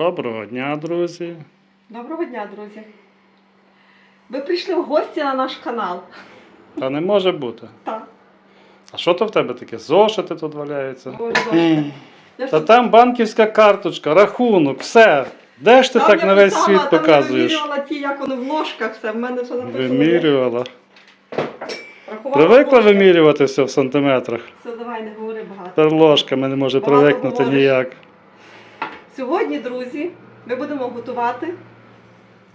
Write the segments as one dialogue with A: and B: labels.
A: Доброго дня, друзі.
B: Доброго дня, друзі. Ви прийшли в гості на наш канал.
A: Та не може бути.
B: Так.
A: А що то в тебе таке? Зошити тут валяються? Та там банківська карточка, рахунок, все. Де ж ти
B: там
A: так на весь
B: писала,
A: світ
B: там
A: показуєш?
B: Я вимірювала ті, як вони в ложках, все. В мене все написано.
A: Вимірювала.
B: Рахувала
A: Привикла вимірювати все в сантиметрах.
B: Все, давай, не говори багато.
A: Тепер ложками не може
B: Багато
A: привикнути
B: говориш.
A: ніяк.
B: Сьогодні, друзі, ми будемо готувати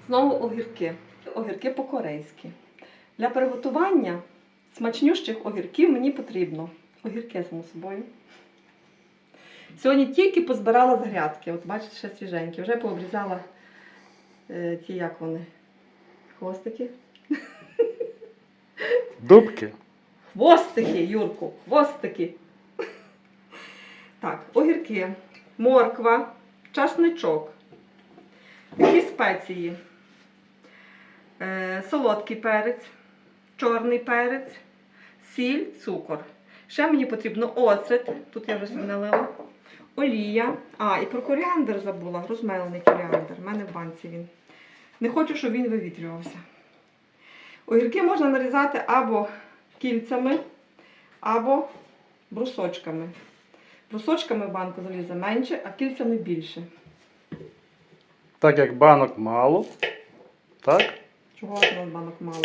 B: знову огірки. Огірки по-корейськи. Для приготування смачнющих огірків мені потрібно огірки само собою. Сьогодні тільки позбирала з грядки. От бачите, ще свіженькі. Вже пообрізала е, ті, як вони, хвостики.
A: Дубки.
B: Хвостики, Юрку, хвостики. Так, огірки, морква, часничок, такі спеції, е, солодкий перець, чорний перець, сіль, цукор. Ще мені потрібно оцет, тут я вже налила, олія. А, і про коріандр забула, розмелений коріандр. У мене в банці він. Не хочу, щоб він вивітрювався. Огірки можна нарізати або кільцями, або брусочками. Брусочками банку залізе менше, а кільцями більше.
A: Так як банок мало. Так?
B: Чого у нас банок мало?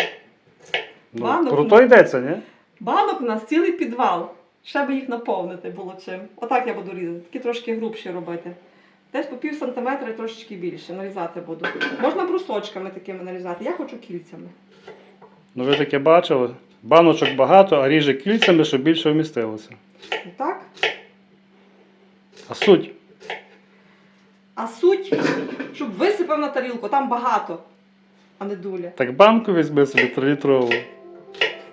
A: Ну,
B: Банок
A: про то йдеться, ні?
B: Банок у нас цілий підвал. Ще би їх наповнити було чим. Отак я буду різати, такі трошки грубші робити. Десь по пів сантиметра і трошечки більше нарізати буду. Можна брусочками такими нарізати. Я хочу кільцями.
A: Ну ви таке бачили. Баночок багато, а ріже кільцями, щоб більше вмістилося.
B: Отак.
A: А суть.
B: А суть, щоб висипав на тарілку, там багато, а не дуля.
A: Так банку візьми собі 3-літрову.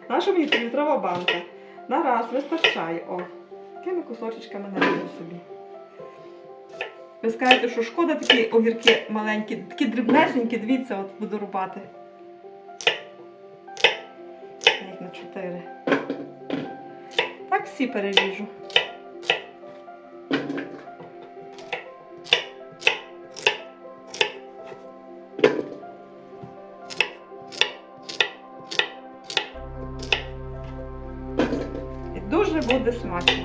B: Наша мені літрова банка. На раз вистачає. О, такими кусочечками наріжу собі. Ви скажете, що шкода такі огірки маленькі, такі дрібнесенькі, дивіться, от буду рубати. Їх на чотири. Так всі переріжу. Смачно.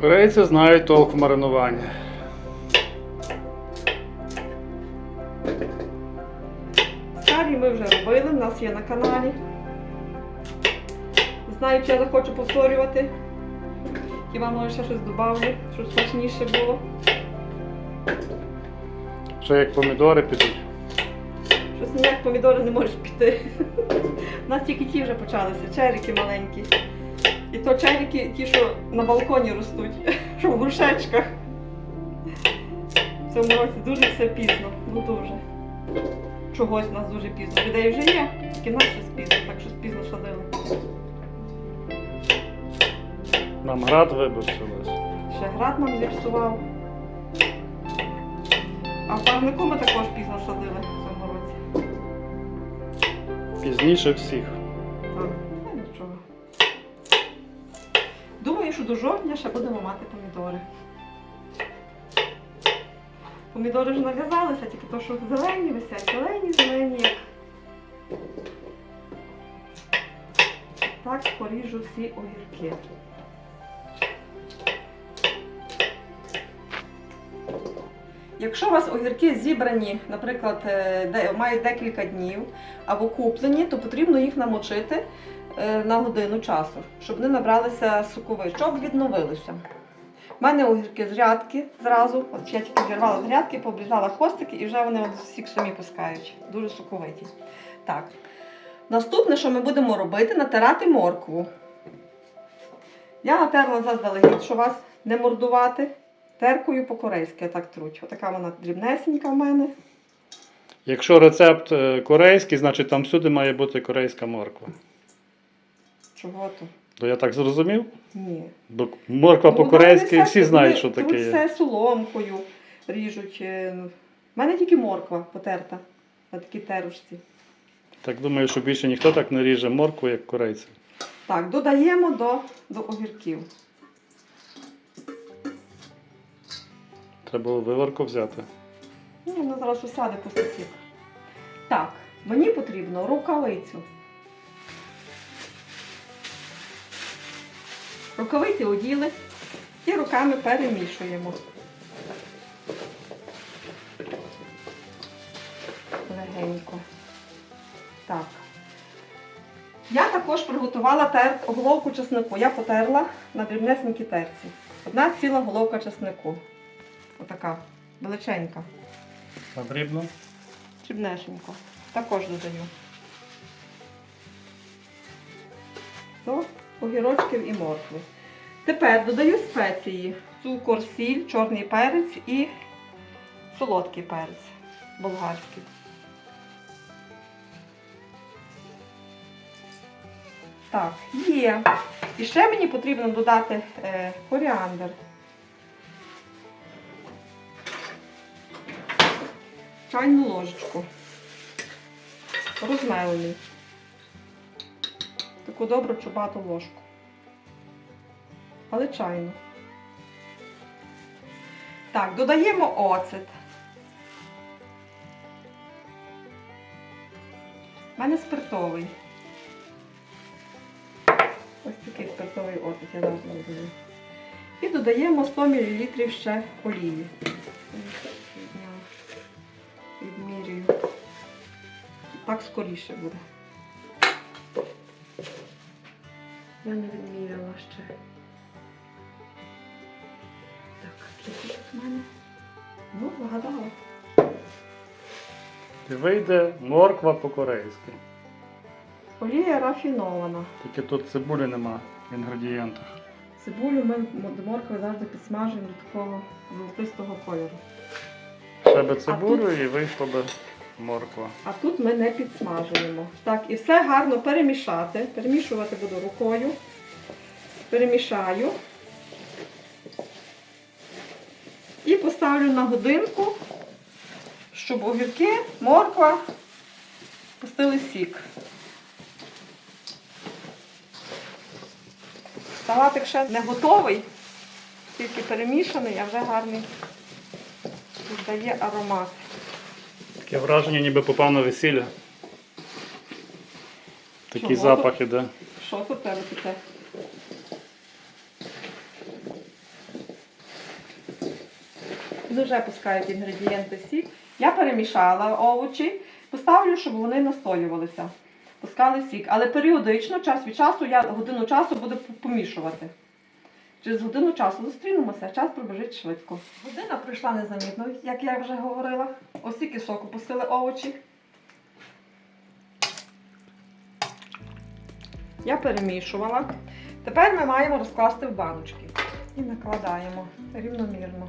A: Корейці знають толк в маринуванні.
B: Старі ми вже робили, в нас є на каналі. Не знаю, чи я захочу повторювати. Хіба може ще щось додавлю, щоб смачніше було.
A: Що як помідори підуть.
B: Щось ніяк помідори не можуть піти. У нас тільки ті вже почалися, черіки маленькі. То черіки ті, що на балконі ростуть, що в грушечках. В цьому році дуже все пізно, ну дуже. Чогось у нас дуже пізно. Людей вже є, тільки нас щось пізно, так що пізно садили.
A: Нам град вибився.
B: Ще град нам зіпсував. А в парнику ми також пізно садили в цьому році.
A: Пізніше всіх.
B: Що до жовтня ще будемо мати помідори. Помідори вже нав'язалися, тільки то, що зелені висять, зелені, зелені. Так поріжу всі огірки. Якщо у вас огірки зібрані, наприклад, е, мають декілька днів або куплені, то потрібно їх намочити на годину часу, щоб вони набралися сокови, щоб відновилися. У мене огірки з грядки зразу. От я тільки зірвала з грядки, пообрізала хвостики і вже вони от всіх самі пускають. Дуже соковиті. Так. Наступне, що ми будемо робити, натирати моркву. Я натерла заздалегідь, щоб вас не мордувати. Теркою по-корейськи так труть. Отака вона дрібнесенька в мене.
A: Якщо рецепт е, корейський, значить там всюди має бути корейська морква.
B: Чого то?
A: То я так зрозумів?
B: Ні.
A: Бо морква
B: Ну,
A: по-корейськи
B: вони
A: всі знають, що таке є.
B: все соломкою ріжуть. ну. У мене тільки морква потерта на такій терушці.
A: Так думаю, що більше ніхто так не ріже моркву, як корейці.
B: Так, додаємо до, до огірків.
A: Треба було виварку взяти.
B: Ну, вона зараз усяде по сусід. Так, мені потрібно рукавицю. Рукавиці оділи і руками перемішуємо. Легенько. Так. Я також приготувала тер... головку чеснику. Я потерла на дрібнесенькій терці. Одна ціла головка чеснику. Отака, величенька.
A: Потрібно.
B: Дрібнесенько. Також додаю. До огірочків і моркви. Тепер додаю спеції. Цукор, сіль, чорний перець і солодкий перець болгарський. Так, є. І ще мені потрібно додати е, коріандр. Чайну ложечку. Розмелений. Таку добру чубату ложку. Але чайну. Так, додаємо оцет. У мене спиртовий. Ось такий спиртовий оцет я зараз додаю. І додаємо 100 мл ще олії. Відмірюю. Так скоріше буде. Я не відміряла ще. Так, скільки тут в мене? Ну, вгадала.
A: І вийде морква по-корейськи.
B: Олія рафінована.
A: Тільки тут цибулі нема в інгредієнтах.
B: Цибулю ми до моркви завжди підсмажуємо до такого золотистого кольору.
A: Ще би цибулю і вийшла би морква.
B: А тут ми не підсмажуємо. Так, і все гарно перемішати. Перемішувати буду рукою. Перемішаю. І поставлю на годинку, щоб огірки, морква пустили сік. Салатик ще не готовий, тільки перемішаний, а вже гарний віддає аромат.
A: Таке враження, ніби попав на весілля. Такий
B: Чого?
A: запах іде.
B: Що тут тебе таке? Дуже пускають інгредієнти сік. Я перемішала овочі, поставлю, щоб вони настоювалися. Пускали сік. Але періодично, час від часу, я годину часу буду помішувати. Через годину часу зустрінемося, час пробіжить швидко. Година пройшла незамітно, як я вже говорила. Ось тільки соку пустили овочі. Я перемішувала. Тепер ми маємо розкласти в баночки. І накладаємо рівномірно.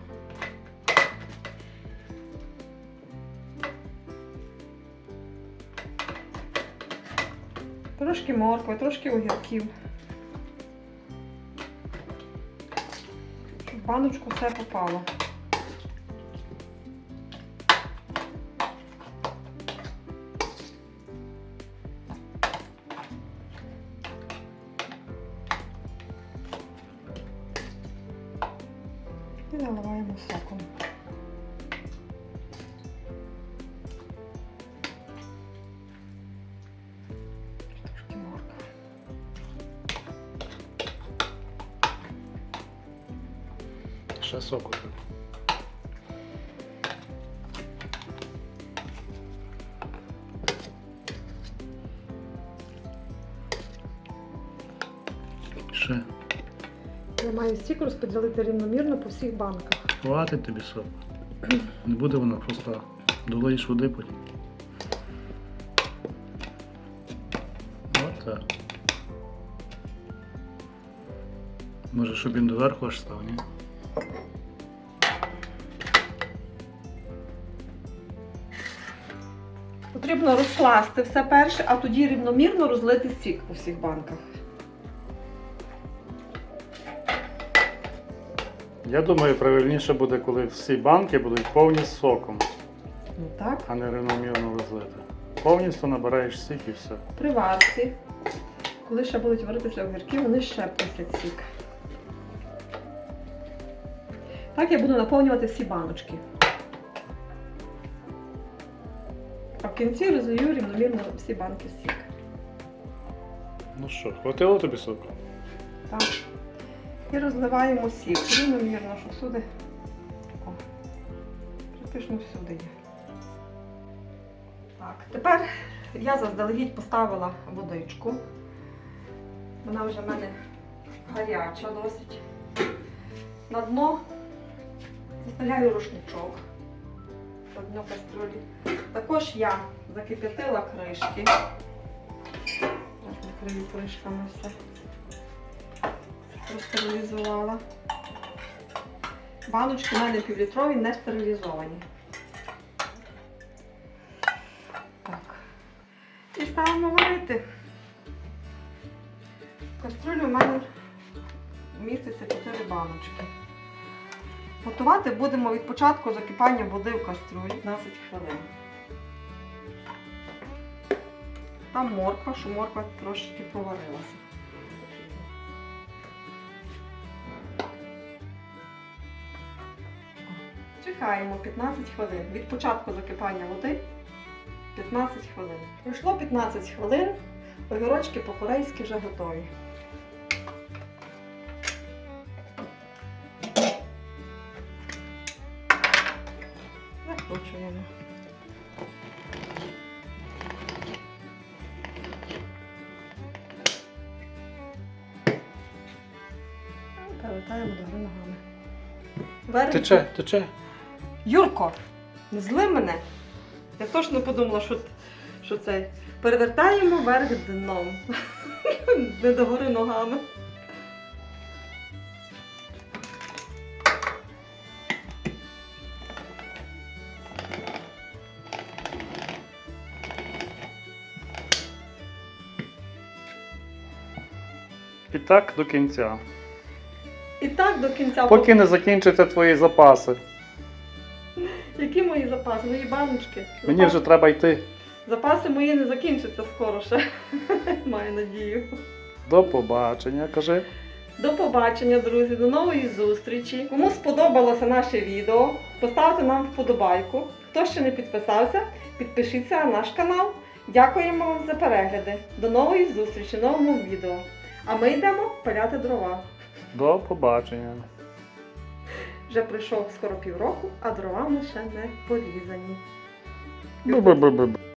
B: Трошки моркви, трошки огірків. Баночку все попало.
A: Ще соку. Ще.
B: Я маю стік розподілити рівномірно по всіх банках.
A: Хватить тобі соку. Не буде вона просто. Долиєш води потім. От. Може, щоб він доверху аж став, ні?
B: Потрібно розкласти все перше, а тоді рівномірно розлити сік по всіх банках.
A: Я думаю, правильніше буде, коли всі банки будуть повні з соком,
B: Ну так.
A: а не рівномірно розлити. Повністю набираєш сік і все.
B: При варці, коли ще будуть варитися огірки, вони ще пустять сік. Так я буду наповнювати всі баночки. А в кінці розлию рівномірно всі банки сік.
A: Ну що, хватило тобі соку?
B: Так. І розливаємо сік рівномірно, щоб всюди. О, практично всюди є. Так, тепер я заздалегідь поставила водичку. Вона вже в мене гаряча досить. На дно заставляю рушничок. На дно каструлі. Також я закип'ятила кришки. Накрию кришками все простерилізувала. Баночки в мене півлітрові, не стерилізовані. Так. І ставимо варити. В каструлі у мене міститься 4 баночки. Готувати будемо від початку закипання води в каструлі 15 хвилин. Там морква, що морква трошки проварилася. Чекаємо 15 хвилин. Від початку закипання води 15 хвилин. Пройшло 15 хвилин, огірочки по-корейськи вже готові. Перевертаємо до гори ногами. Верх
A: Тече, тече.
B: Юрко, не зли мене. Я точно подумала, що, що це. Перевертаємо вверх дном. Не догори ногами.
A: І так до кінця.
B: І так до кінця.
A: Поки не закінчаться твої запаси.
B: Які мої запаси? Мої баночки.
A: Мені вже треба йти.
B: Запаси мої не закінчаться скоро ще. Маю надію.
A: До побачення, кажи.
B: До побачення, друзі, до нової зустрічі. Кому сподобалося наше відео, поставте нам вподобайку. Хто ще не підписався, підпишіться на наш канал. Дякуємо вам за перегляди. До нової зустрічі, новому відео. А ми йдемо пиляти дрова.
A: До побачення.
B: Вже пройшов скоро півроку, а дрова ми ще не порізані.
A: Бу-бу-бу-бу.